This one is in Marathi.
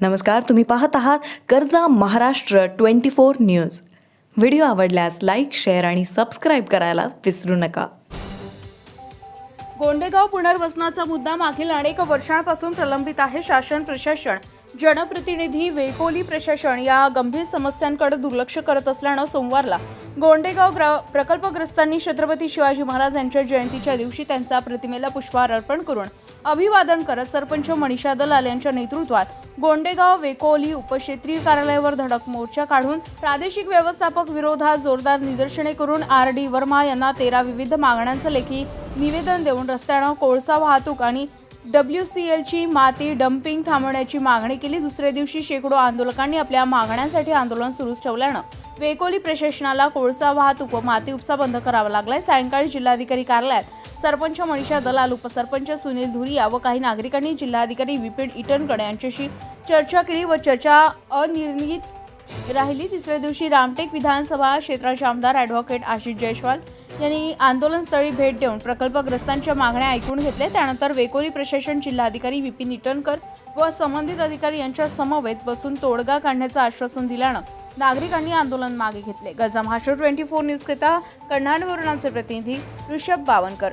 नमस्कार तुम्ही पाहत आहात कर्जा Maharashtra twenty four news. Video आवडल्यास लाईक शेअर आणि सबस्क्राईब करायला विसरू नका. गोंडेगाव पुनर्वसनाचा मुद्दा मागील अनेक वर्षांपासून प्रलंबित आहे शासन प्रशासन. जनप्रतिनिधी वेकोली प्रशासन या गंभीर समस्यांकडे दुर्लक्ष करत असल्यानं सोमवारला गोंडेगाव ग्रा प्रकल्पग्रस्तांनी छत्रपती शिवाजी महाराज यांच्या जयंतीच्या दिवशी त्यांचा प्रतिमेला पुष्पहार अर्पण करून अभिवादन करत सरपंच मनीषा दलाल यांच्या नेतृत्वात गोंडेगाव वेकोली उपक्षेत्रीय कार्यालयावर धडक मोर्चा काढून प्रादेशिक व्यवस्थापक विरोधात जोरदार निदर्शने करून आर डी वर्मा यांना तेरा विविध मागण्यांचं लेखी निवेदन देऊन रस्त्यानं कोळसा वाहतूक आणि डब्ल्यू सी एलची माती डम्पिंग थांबवण्याची मागणी केली. दुसऱ्या दिवशी शेकडो आंदोलकांनी आपल्या मागण्यांसाठी आंदोलन सुरूच ठेवल्यानं वेकोली प्रशासनाला कोळसा वाहतूक व माती उपसा बंद करावा लागलाय. सायंकाळी जिल्हाधिकारी कार्यालयात सरपंच मनीषा दलाल उपसरपंच सुनील धुरिया व काही नागरिकांनी जिल्हाधिकारी विपिन इटनकर यांच्याशी चर्चा केली व चर्चा अनिर्णित राहिली तिसऱ्या दिवशी रामटेक विधानसभा क्षेत्राचे आमदार ॲडव्होकेट आशिष जयस्वाल यांनी आंदोलनस्थळी भेट देऊन प्रकल्पग्रस्तांच्या मागण्या ऐकून घेतल्या. त्यानंतर वेकोली प्रशासन जिल्हाधिकारी विपिन इटनकर व संबंधित अधिकारी यांच्या समवेत बसून तोडगा काढण्याचं आश्वासन दिल्यानं नागरिकांनी आंदोलन मागे घेतले. गजा महाराष्ट्र ट्वेंटी फोर न्यूजकरिता कन्हाडवरून आमचे प्रतिनिधी ऋषभ बावनकर.